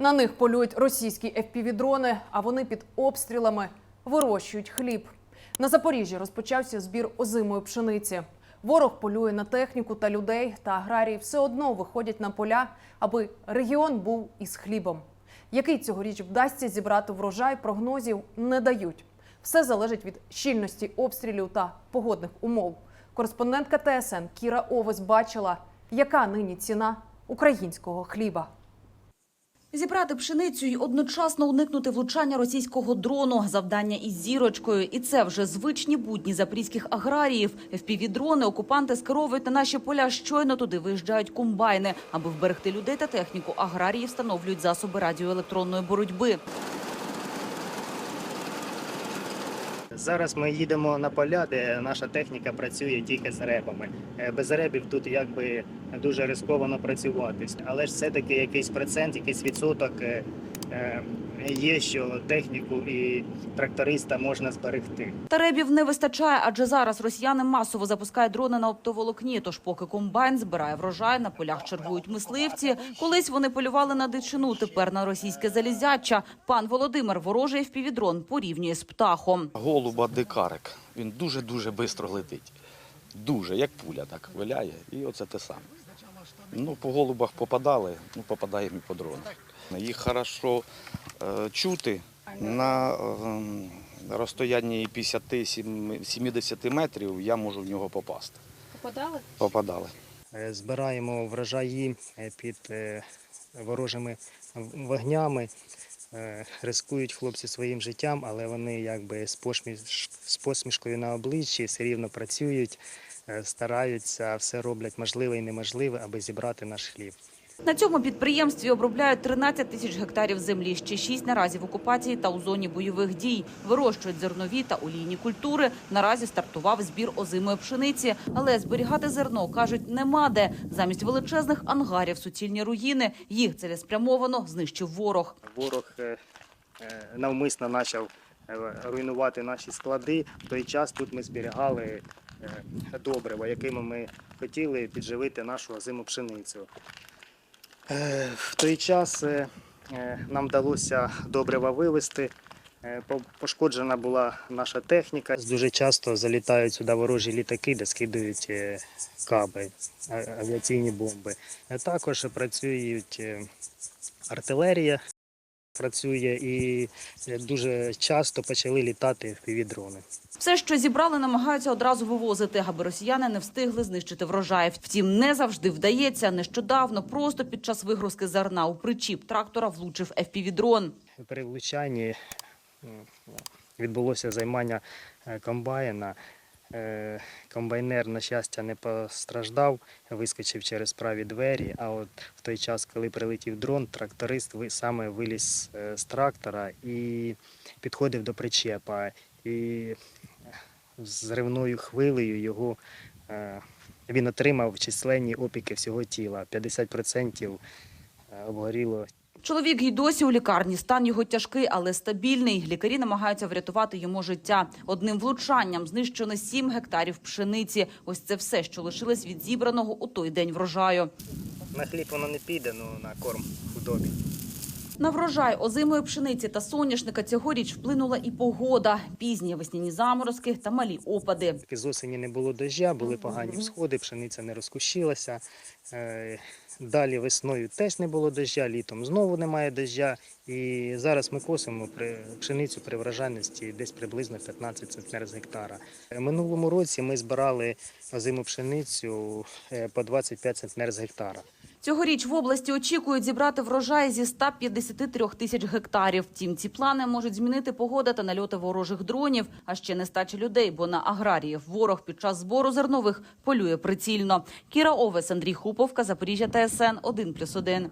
На них полюють російські FPV-дрони, а вони під обстрілами вирощують хліб. На Запоріжжі розпочався збір озимої пшениці. Ворог полює на техніку та людей, та аграрії все одно виходять на поля, аби регіон був із хлібом. Який цьогоріч вдасться зібрати врожай, прогнозів не дають. Все залежить від щільності обстрілів та погодних умов. Кореспондентка ТСН Кіра Овес бачила, яка нині ціна українського хліба. Зібрати пшеницю і одночасно уникнути влучання російського дрону. Завдання із зірочкою. І це вже звичні будні запорізьких аграріїв. FPV-дрони окупанти скеровують на наші поля. Щойно туди виїжджають комбайни. Аби вберегти людей та техніку, аграрії встановлюють засоби радіоелектронної боротьби. Зараз ми їдемо на поля, де наша техніка працює тільки з ребами. Е, Без ребів тут якби дуже ризиковано працювати. Але ж все-таки якийсь процент, якийсь відсоток е, є, що техніку і тракториста можна зберегти. Таребів не вистачає, адже зараз росіяни масово запускають дрони на оптоволокні. Тож, поки комбайн збирає врожай, на полях чергують мисливці. Колись вони полювали на дичину, тепер на російське залізяча. Пан Володимир ворожий впівдрон порівнює з птахом. голуба дикарик. Він дуже-дуже швидко летить. Дуже, як пуля так виляє. І оце те саме. Ну, по голубах попадали, ну, попадаємо і по дронах. Їх хорошо е, чути на е, розстоянні 50-70 метрів я можу в нього попасти. Попадали? Попадали. Е, Збираємо врожаї е, під е, ворожими вогнями. Рискують хлопці своїм життям, але вони якби з, посмішкою на обличчі все рівно працюють, стараються, все роблять можливе і неможливе, аби зібрати наш хліб. На цьому підприємстві обробляють 13 тисяч гектарів землі. Ще шість наразі в окупації та у зоні бойових дій. Вирощують зернові та олійні культури. Наразі стартував збір озимої пшениці, але зберігати зерно кажуть нема де. Замість величезних ангарів суцільні руїни. Їх цілеспрямовано знищив ворог. Ворог е, е, навмисно почав е, руйнувати наші склади. В той час тут ми зберігали е, добрива, якими ми хотіли підживити нашу озиму пшеницю. Е, В той час е, е, нам вдалося добрива вивезти. Е, Пошкоджена була наша техніка. Дуже часто залітають сюди ворожі літаки, де скидують е, каби, авіаційні бомби. Е, Також працюють е, артилерія, працює і е, дуже часто почали літати в півдрони. Все, що зібрали, намагаються одразу вивозити, аби росіяни не встигли знищити врожай. Втім, не завжди вдається. Нещодавно просто під час вигрузки зерна у причіп трактора влучив FPV-дрон. При влучанні відбулося займання е, комбайна. Е, Комбайнер, на щастя, не постраждав, вискочив через праві двері. А от в той час, коли прилетів дрон, тракторист саме виліз е, з трактора і підходив до причепа. І з ривною хвилею його е, він отримав численні опіки всього тіла. 50% обгоріло Чоловік й досі у лікарні. Стан його тяжкий, але стабільний. Лікарі намагаються врятувати йому життя. Одним влучанням знищено 7 гектарів пшениці. Ось це все, що лишилось від зібраного у той день врожаю. На хліб воно не піде, ну на корм худобі. На врожай озимої пшениці та соняшника цьогоріч вплинула і погода. Пізні весняні заморозки та малі опади. З осені не було дождя, були погані всходи, пшениця не розкущилася. Е, Далі весною теж не було дождя, літом знову немає дождя. І зараз ми косимо пшеницю при врожайності десь приблизно 15 центнер з гектара. Е, Минулому році ми збирали озиму пшеницю е, по 25 центнер з гектара. Цьогоріч в області очікують зібрати врожай зі 153 тисяч гектарів. Втім, ці плани можуть змінити погода та нальоти ворожих дронів, а ще нестача людей, бо на аграріїв ворог під час збору зернових полює прицільно. Кіра Овес, Андрій Хуповка, Запоріжжя ТСН 1+,1.